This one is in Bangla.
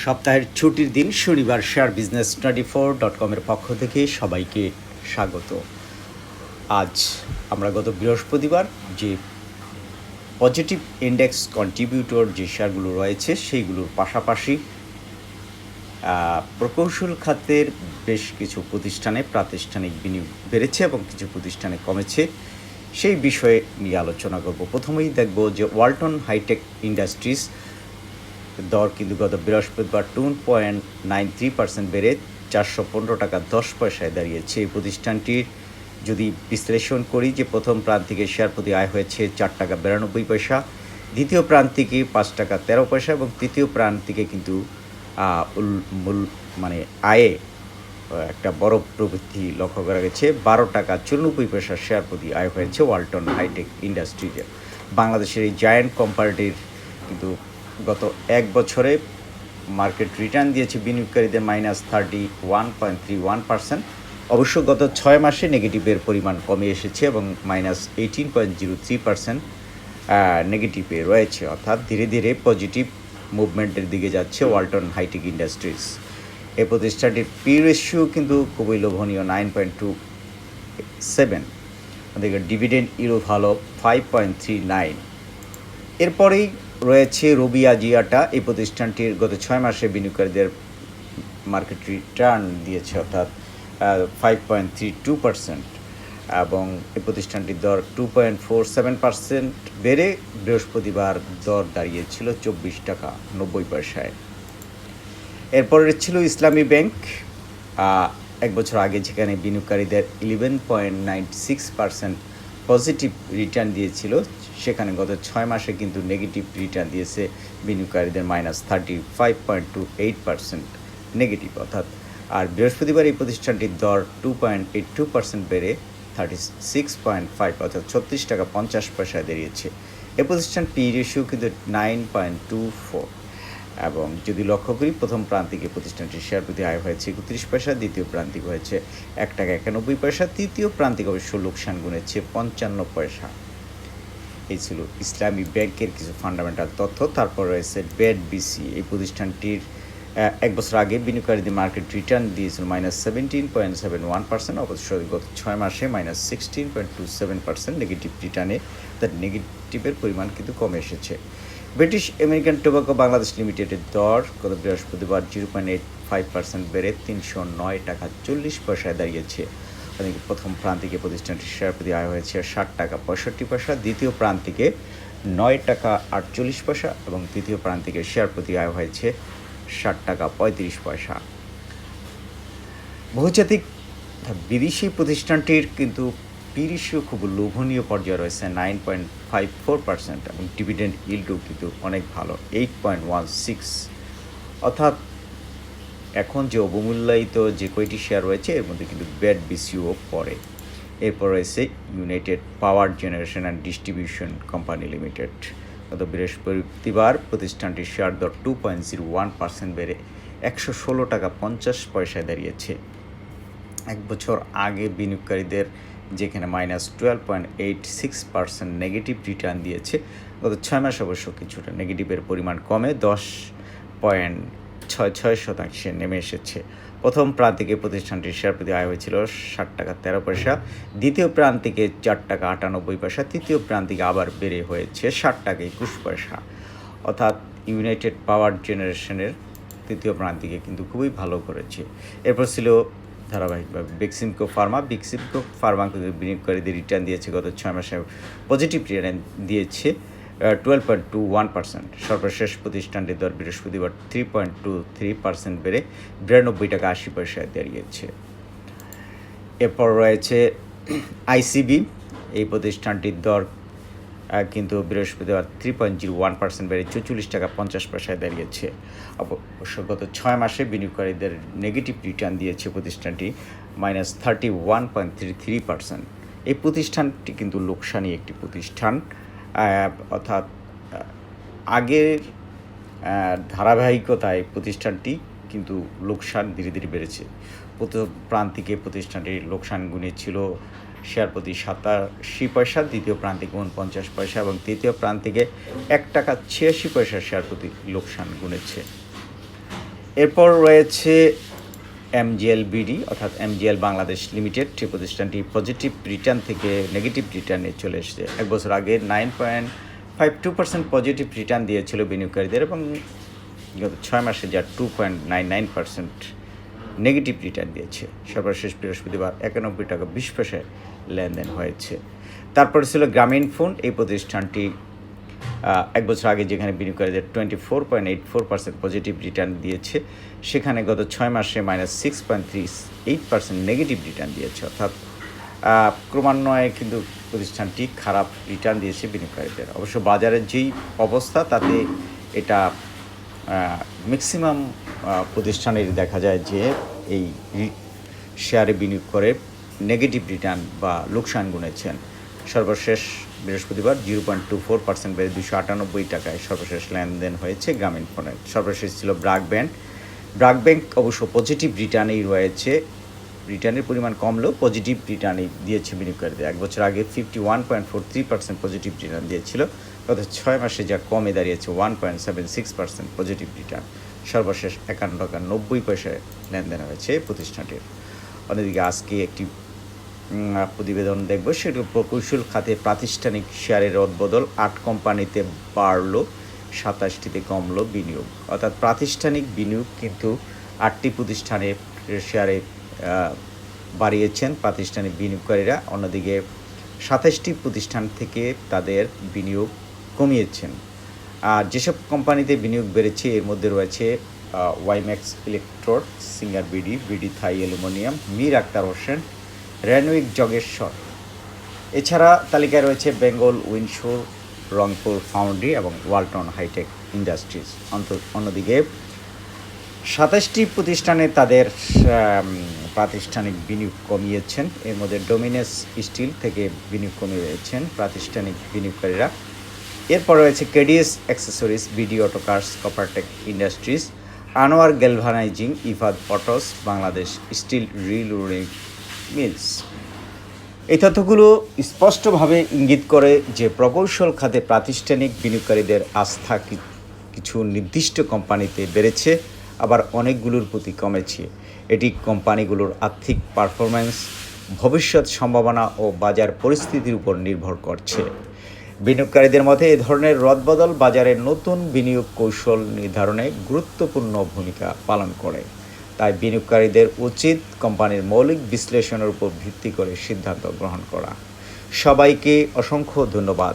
সপ্তাহের ছুটির দিন শনিবার share business twenty four dot কমের পক্ষ থেকে সবাইকে স্বাগত। আজ আমরা গত বৃহস্পতিবার যে পজিটিভ ইন্ডেক্স কন্ট্রিবিউটর যে শেয়ারগুলো রয়েছে সেইগুলোর পাশাপাশি প্রকৌশল খাতের বেশ কিছু প্রতিষ্ঠানে প্রাতিষ্ঠানিক বিনিয়োগ বেড়েছে এবং কিছু প্রতিষ্ঠানে কমেছে সেই বিষয়ে নিয়ে আলোচনা করব। প্রথমেই দেখব যে ওয়ালটন হাইটেক ইন্ডাস্ট্রিজ দর কিন্তু গত বৃহস্পতিবার two point nine three percent বেড়ে চারশো পনেরো টাকা দশ পয়সায় দাঁড়িয়েছে। এই প্রতিষ্ঠানটির যদি বিশ্লেষণ করি যে প্রথম প্রান্তিকে শেয়ার প্রতি আয় হয়েছে চার টাকা বিরানব্বই পয়সা, দ্বিতীয় প্রান্তিকে পাঁচ টাকা তেরো পয়সা এবং তৃতীয় প্রান্তিকে কিন্তু মূল মানে আয়ে একটা বড় প্রবৃদ্ধি লক্ষ্য করা গেছে। বারো টাকা চুরানব্বই পয়সা শেয়ার প্রতি আয় হয়েছে ওয়ালটন হাইটেক ইন্ডাস্ট্রিজের বাংলাদেশের এই জায়ান্ট কোম্পানিটির কিন্তু গত এক বছরে মার্কেট রিটার্ন দিয়েছে বিনিয়োগকারীদের minus thirty one point three one percent. অবশ্য গত ছয় মাসে নেগেটিভের পরিমাণ কমে এসেছে এবং minus eighteen point zero three percent নেগেটিভে রয়েছে। অর্থাৎ ধীরে ধীরে পজিটিভ মুভমেন্টের দিকে যাচ্ছে ওয়ালটন হাইটেক ইন্ডাস্ট্রিজ। এই প্রতিষ্ঠানটির পি রেশিও কিন্তু খুবই লোভনীয়, নাইন পয়েন্ট টু সেভেন। ওদিকে ডিভিডেন্ড ইউরো ভালো ফাইভ পয়েন্ট থ্রি নাইন এরপরেই রয়েছে রবি আজিয়াটা এই প্রতিষ্ঠানটির গত ছয় মাসে বিনিয়োগকারীদের মার্কেট রিটার্ন দিয়েছে, অর্থাৎ five point three two percent এবং এই প্রতিষ্ঠানটির দর two point four seven percent বেড়ে বৃহস্পতিবার দর দাঁড়িয়েছিল চব্বিশ টাকা নব্বই পয়সায়। এরপরে ছিল ইসলামী ব্যাংক। এক বছর আগে যেখানে বিনিয়োগকারীদের eleven point nine six percent positive return দিয়েছিল, সেখানে গত ছয় মাসে কিন্তু নেগেটিভ রিটার্ন দিয়েছে বিনিয়োগকারীদের minus thirty five point two eight percent negative অর্থাৎ আর বৃহস্পতিবার এই প্রতিষ্ঠানটির দর two point eight two percent বেড়ে থার্টি সিক্স পয়েন্ট ফাইভ অর্থাৎ ছত্রিশ টাকা পঞ্চাশ পয়সায় দাঁড়িয়েছে। এ প্রতিষ্ঠান পি রেশিও কিন্তু নাইন পয়েন্ট টু ফোর এবং যদি লক্ষ্য করি, প্রথম প্রান্তিকে প্রতিষ্ঠানটির শেয়ার প্রতি আয় হয়েছে একত্রিশ পয়সা, দ্বিতীয় প্রান্তিক হয়েছে এক টাকা একানব্বই পয়সা, তৃতীয় প্রান্তিক অবশ্য লোকসান গুনেছে পঞ্চান্ন পয়সা। এই ছিল ইসলামী ব্যাংকের কিছু ফান্ডামেন্টাল তথ্য। তারপর রয়েছে বেড বিসি এই প্রতিষ্ঠানটির এক বছর আগে বিনিয়োগকারীদের মার্কেট রিটার্ন দিয়েছিল minus seventeen point seven one percent অবশ্য গত ছয় মাসে minus sixteen point two seven percent negative রিটার্নে তার নেগেটিভের পরিমাণ কিন্তু কমে এসেছে। ব্রিটিশ আমেরিকান টোবাকো বাংলাদেশ লিমিটেডের দর গত বৃহস্পতিবার zero point eight five percent বেড়ে তিনশো নয় টাকা চল্লিশ পয়সায় দাঁড়িয়েছে। প্রথম প্রান্তিকে প্রতিষ্ঠানটির শেয়ার প্রতি আয় হয়েছে ষাট টাকা পঁয়ষট্টি পয়সা, দ্বিতীয় প্রান্তিকে নয় টাকা আটচল্লিশ পয়সা এবং তৃতীয় প্রান্তিকে শেয়ার প্রতি আয় হয়েছে ষাট টাকা পঁয়ত্রিশ পয়সা। বহুজাতিক বিদেশি প্রতিষ্ঠানটির কিন্তু পিরিশিও খুব লোভনীয় পর্যায়ে রয়েছে, nine point five four percent, এবং ডিভিডেন্ড ইল্ডও কিন্তু অনেক ভালো, এইট পয়েন্ট ওয়ান সিক্স। অর্থাৎ এখন যে অবমূল্যায়িত যে কয়টি শেয়ার রয়েছে, এর মধ্যে কিন্তু ব্যাড বিসিও পড়ে। এরপর রয়েছে United power generation and distribution company limited. গত বৃহস্পতিবার প্রতিষ্ঠানটির শেয়ার দর two point zero one percent বেড়ে একশো ষোলো টাকা পঞ্চাশ পয়সায় দাঁড়িয়েছে। এক বছর আগে বিনিয়োগকারীদের যেখানে minus twelve point eight six percent negative return দিয়েছে। গত ছয় মাস অবশ্য কিছুটা নেগেটিভের পরিমাণ কমে দশ পয়েন্ট ছয় ছয় শতাংশে নেমে এসেছে। প্রথম প্রান্তিকে প্রতিষ্ঠানটির শেয়ার প্রতি আয় হয়েছিল ষাট টাকা তেরো পয়সা। দ্বিতীয় প্রান্তিকে চার টাকা আটানব্বই পয়সা। তৃতীয় প্রান্তিকে আবার বেড়ে হয়েছে ষাট টাকা একুশ পয়সা। অর্থাৎ ইউনাইটেড পাওয়ার জেনারেশনের তৃতীয় প্রান্তিকে কিন্তু খুবই ভালো করেছে। এরপর ছিল ধারাবাহিকভাবে বিক্সিমকো ফার্মা বিক্সিমকো ফার্মা বিনিয়োগকারীদের রিটার্ন দিয়েছে গত ছয় মাসে। পজিটিভ রিটার্ন দিয়েছে twelve point two one percent সর্বশেষ প্রতিষ্ঠানটির দর বৃহস্পতিবার three point two three percent বেড়ে বিরানব্বই টাকা আশি পয়সায় দাঁড়িয়েছে। এরপর রয়েছে আইসিবি এই প্রতিষ্ঠানটির দর কিন্তু বৃহস্পতিবার three point zero one percent বেড়ে চৌচল্লিশ টাকা পঞ্চাশ পয়সায় দাঁড়িয়েছে। অবশ্য গত ছয় মাসে বিনিয়োগকারীদের নেগেটিভ রিটার্ন দিয়েছে প্রতিষ্ঠানটি minus thirty one point three three percent এই প্রতিষ্ঠানটি কিন্তু লোকসানি একটি প্রতিষ্ঠান। অর্থাৎ আগের ধারাবাহিকতায় প্রতিষ্ঠানটি কিন্তু লোকসান ধীরে ধীরে বেড়েছে। প্রথম প্রান্তিকে প্রতিষ্ঠানটির লোকসান গুণে ছিল শেয়ার প্রতি সাতাশি পয়সা, দ্বিতীয় প্রান্তিকে উনপঞ্চাশ পয়সা এবং তৃতীয় প্রান্তিকে এক টাকা ছিয়াশি পয়সা শেয়ার প্রতি লোকসান গুনেছে। এরপর রয়েছে এমজিএল বিডি, অর্থাৎ এমজিএল বাংলাদেশ লিমিটেড এই প্রতিষ্ঠানটি পজিটিভ রিটার্ন থেকে নেগেটিভ রিটার্নে চলে এসেছে। এক বছর আগে nine point five two percent positive return দিয়েছিল বিনিয়োগকারীদের এবং গত ছয় মাসে যা two point nine nine percent negative return দিয়েছে। সর্বশেষ বৃহস্পতিবার একানব্বই টাকা বিশ পয়সায় লেনদেন হয়েছে। তারপরে ছিল গ্রামীণ ফোন, এই প্রতিষ্ঠানটি এক বছর আগে যেখানে বিনিয়োগকারীদের twenty four point eight four percent positive return দিয়েছে, সেখানে গত ছয় মাসে minus six point three eight percent negative return দিয়েছে। অর্থাৎ ক্রমান্বয়ে কিন্তু প্রতিষ্ঠানটি খারাপ রিটার্ন দিয়েছে বিনিয়োগকারীদের। অবশ্য বাজারের যেই অবস্থা, তাতে এটা ম্যাক্সিমাম প্রতিষ্ঠানের দেখা যায় যে এই শেয়ারে বিনিয়োগ করে নেগেটিভ রিটার্ন বা লোকসান গুনেছেন। সর্বশেষ বৃহস্পতিবার zero point two four percent বেড়ে দুশো আটানব্বই টাকায় সর্বশেষ লেনদেন হয়েছে গ্রামীণ ফোনের সর্বশেষ ছিল ব্রাক ব্যাংক। ব্রাক ব্যাংক অবশ্য পজিটিভ রিটার্নেই রয়েছে। রিটার্নের পরিমাণ কমলেও পজিটিভ রিটার্নই দিয়েছে বিনিয়োগকারীদের। এক বছর আগে fifty one point four three percent positive return দিয়েছিল। গত ছয় মাসে যা কমে দাঁড়িয়েছে one point seven six percent positive return সর্বশেষ একান্ন টাকা নব্বই পয়সায় লেনদেন হয়েছে প্রতিষ্ঠানটির। অন্যদিকে আজকে একটি প্রতিবেদন দেখব। সেটা প্রকৌশল খাতে প্রাতিষ্ঠানিক শেয়ারের রদবদল আট কোম্পানিতে বাড়লো, সাতাশটিতে কমলো বিনিয়োগ। অর্থাৎ প্রাতিষ্ঠানিক বিনিয়োগ কিন্তু আটটি প্রতিষ্ঠানের শেয়ারে বাড়িয়েছেন প্রাতিষ্ঠানিক বিনিয়োগকারীরা। অন্যদিকে সাতাশটি প্রতিষ্ঠান থেকে তাদের বিনিয়োগ কমিয়েছেন। আর যেসব কোম্পানিতে বিনিয়োগ বেড়েছে, এর মধ্যে রয়েছে Oimex electrode, Singer BD BD Thai aluminium Mir Akhter Hossain Renwick Jajneswar এছাড়া তালিকায় রয়েছে বেঙ্গল উইন্ডশোর রংপুর ফাউন্ডি এবং ওয়ালটন হাইটেক ইন্ডাস্ট্রিজ। অন্ত- অন্যদিকে সাতাশটি প্রতিষ্ঠানে তাদের প্রাতিষ্ঠানিক বিনিয়োগ কমিয়েছেন। এর মধ্যে ডোমিনেস স্টিল থেকে বিনিয়োগ কমিয়েছেন প্রাতিষ্ঠানিক বিনিয়োগকারীরা। এরপর রয়েছে KDS accessories, BD autocars, Coppertech industries, Anwar galvanizing, Ifad autos, Bangladesh steel reloading mills এই তথ্যগুলো স্পষ্টভাবে ইঙ্গিত করে যে প্রকৌশল খাতে প্রাতিষ্ঠানিক বিনিয়োগকারীদের আস্থা কিছু নির্দিষ্ট কোম্পানিতে বেড়েছে, আবার অনেকগুলোর প্রতি কমেছে। এটি কোম্পানিগুলোর আর্থিক পারফরম্যান্স, ভবিষ্যৎ সম্ভাবনা ও বাজার পরিস্থিতির উপর নির্ভর করছে। বিনিয়োগকারীদের মতে এ ধরনের রদবদল বাজারে নতুন বিনিয়োগ কৌশল নির্ধারণে গুরুত্বপূর্ণ ভূমিকা পালন করে। তাই বিনিয়োগকারীদের উচিত কোম্পানির মৌলিক বিশ্লেষণের উপর ভিত্তি করে সিদ্ধান্ত গ্রহণ করা। সবাইকে অসংখ্য ধন্যবাদ।